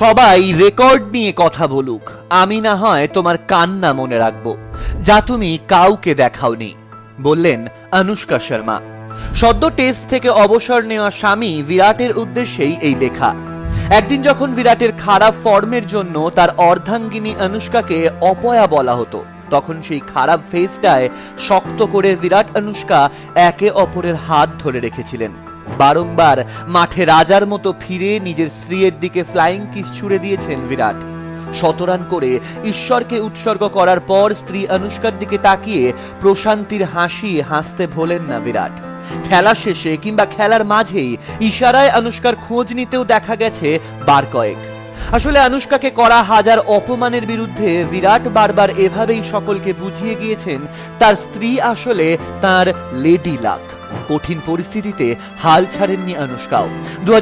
সবাই রেকর্ড নিয়ে কথা বলুক। আমি না হয় তোমার কান্না মনে রাখব, যা তুমি কাউকে দেখাওনি, বললেন অনুষ্কা শর্মা। সদ্য টেস্ট থেকে অবসর নেওয়া স্বামী বিরাটের উদ্দেশ্যেই এই লেখা। একদিন যখন বিরাটের খারাপ ফর্মের জন্য তার অর্ধাঙ্গিনী অনুষ্কাকে অপয়া বলা হতো, তখন সেই খারাপ ফেসটায় শক্ত করে বিরাট অনুষ্কা একে অপরের হাত ধরে রেখেছিলেন। বারংবার মাঠে রাজার মতো ফিরে নিজের স্ত্রীর দিকে ফ্লাইং কিস ছুড়ে দিয়েছেন বিরাট। শতরান করে ঈশ্বরকে উৎসর্গ করার পর স্ত্রী অনুষ্কার দিকে তাকিয়ে প্রশান্তির হাসি হাসতে ভোলেন না বিরাট। খেলা শেষে কিংবা খেলার মাঝেই ইশারায় অনুষ্কার খোঁজ নিতেও দেখা গেছে বার কয়েক। আসলে অনুষ্কাকে করা হাজার অপমানের বিরুদ্ধে বিরাট বারবার এভাবেই সকলকে বুঝিয়ে গিয়েছেন তার স্ত্রী আসলে তার লেডি লাক। কঠিন পরিস্থিতিতে হাল ছাড়েননি অনুষ্কাও। দু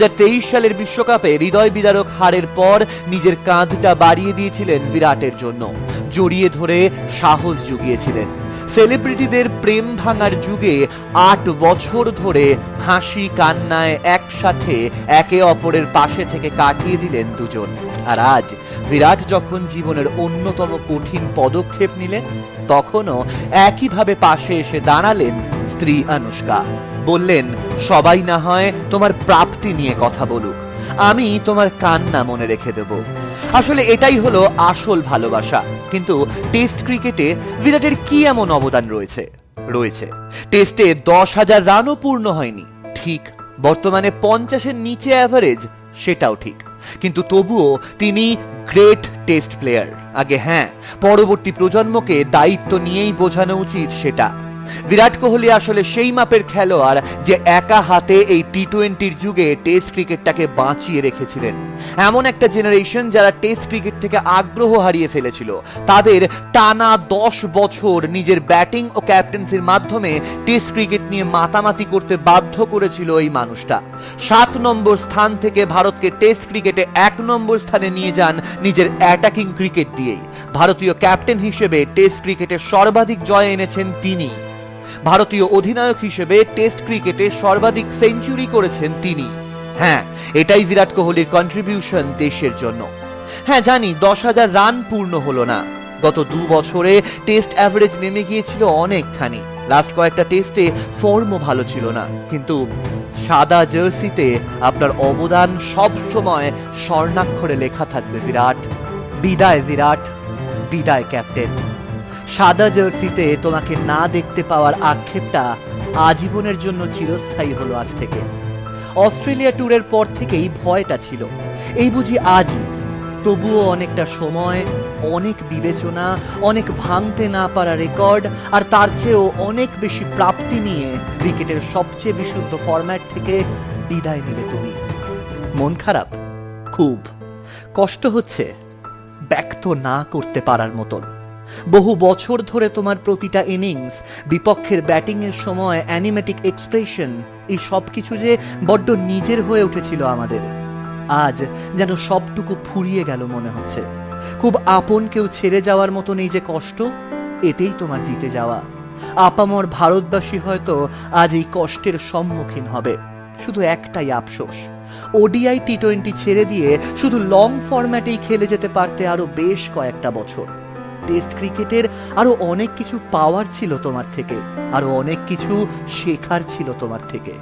সালের বিশ্বকাপে হৃদয় বিদারক হারের পর নিজের কাঁধটা বাড়িয়ে দিয়েছিলেন বিরাটের জন্য। জড়িয়ে ধরে সাহস জুগিয়েছিলেন। সেলিব্রিটিদের প্রেম ভাঙার যুগে আট বছর ধরে হাসি কান্নায় একসাথে একে অপরের পাশে থেকে কাটিয়ে দিলেন দুজন। আর আজ বিরাট যখন জীবনের অন্যতম কঠিন পদক্ষেপ নিলেন, তখনও একইভাবে পাশে এসে দাঁড়ালেন স্ত্রী অনুষ্কা। বললেন, সবাই না হয় তোমার প্রাপ্তি নিয়ে কথা বলুক। আমি তোমার কান্না মনে রেখে দেব। আসলে এটাই হলো আসল ভালোবাসা। কিন্তু টেস্ট ক্রিকেটে বিরাটের কি এমন অবদান রয়েছে? রয়েছে। টেস্টে দশ হাজার রানও পূর্ণ হয়নি। ঠিক বর্তমানে পঞ্চাশের নিচে অ্যাভারেজ সেটাও ঠিক। কিন্তু তবুও তিনি গ্রেট টেস্ট প্লেয়ার আগে হ্যাঁ পরবর্তী প্রজন্মকে দায়িত্ব নিয়েই বোঝানো উচিত সেটা। বিরাট কোহলি আসলে সেই মাপের খেলোয়াড় যে একা হাতে এই টি টোয়েন্টির যুগে টেস্ট ক্রিকেটটাকে বাঁচিয়ে রেখেছিলেন। এমন একটা জেনারেশন যারা টেস্ট ক্রিকেট থেকে আগ্রহ হারিয়ে ফেলেছিল। তাদের টানা দশ বছর নিজের ব্যাটিং ও ক্যাপ্টেন্সির মাধ্যমে টেস্ট ক্রিকেট নিয়ে মাতামাতি করতে বাধ্য করেছিল এই মানুষটা। সাত নম্বর স্থান থেকে ভারতকে টেস্ট ক্রিকেটে এক নম্বর স্থানে নিয়ে যান নিজের অ্যাটাকিং ক্রিকেট দিয়েই। ভারতীয় ক্যাপ্টেন হিসেবে টেস্ট ক্রিকেটে সর্বাধিক জয় এনেছেন তিনি। ভারতীয় অধিনায়ক হিসেবে টেস্ট ক্রিকেটে সর্বাধিক সেঞ্চুরি করেছেন তিনি। হ্যাঁ এটাই বিরাট কোহলির কন্ট্রিবিউশন দেশের জন্য। হ্যাঁ জানি, দশ হাজার রান পূর্ণ হলো না। গত দু বছরে টেস্ট অ্যাভারেজ নেমে গিয়েছিল অনেকখানি। লাস্ট কয়েকটা টেস্টে ফর্মও ভালো ছিল না। কিন্তু সাদা জার্সিতে আপনার অবদান সব সময় স্বর্ণাক্ষরে লেখা থাকবে বিরাট। বিদায় বিরাট। বিদায়, ক্যাপ্টেন। সাদা জার্সিতে তোমাকে না দেখতে পাওয়ার আক্ষেপটা আজীবনের জন্য চিরস্থায়ী হলো আজ থেকে। অস্ট্রেলিয়া ট্যুরের পর থেকেই ভয়টা ছিল। এই বুঝি আজই। তবুও অনেকটা সময়, অনেক বিবেচনা, অনেক ভাঙতে না পারা রেকর্ড, আর তার চেয়েও অনেক বেশি প্রাপ্তি নিয়ে ক্রিকেটের সবচেয়ে বিশুদ্ধ ফরম্যাট থেকে বিদায় নিলে তুমি। মন খারাপ? খুব। কষ্ট হচ্ছে। ব্যক্ত না করতে পারার মতন। বহু বছর ধরে তোমার প্রতিটা ইনিংস বিপক্ষের ব্যাটিংয়ের সময় অ্যানিমেটিক এক্সপ্রেশন এই সব কিছু যে বড্ড নিজের হয়ে উঠেছিল আমাদের। আজ যেন সবটুকু ফুরিয়ে গেল মনে হচ্ছে। খুব আপন কেউ ছেড়ে যাওয়ার মতন এই যে কষ্ট, এতেই তোমার জিতে যাওয়া। আপামর ভারতবাসী হয়তো আজ এই কষ্টের সম্মুখীন হবে। শুধু একটাই আফসোস ওডিআই টি টোয়েন্টি ছেড়ে দিয়ে শুধু লং ফরম্যাটেই খেলে যেতে পারতে আরও বেশ কয়েকটা বছর। টেস্ট ক্রিকেটের আরও অনেক কিছু পাওয়ার ছিল তোমার থেকে আরও অনেক কিছু শেখার ছিল তোমার থেকে।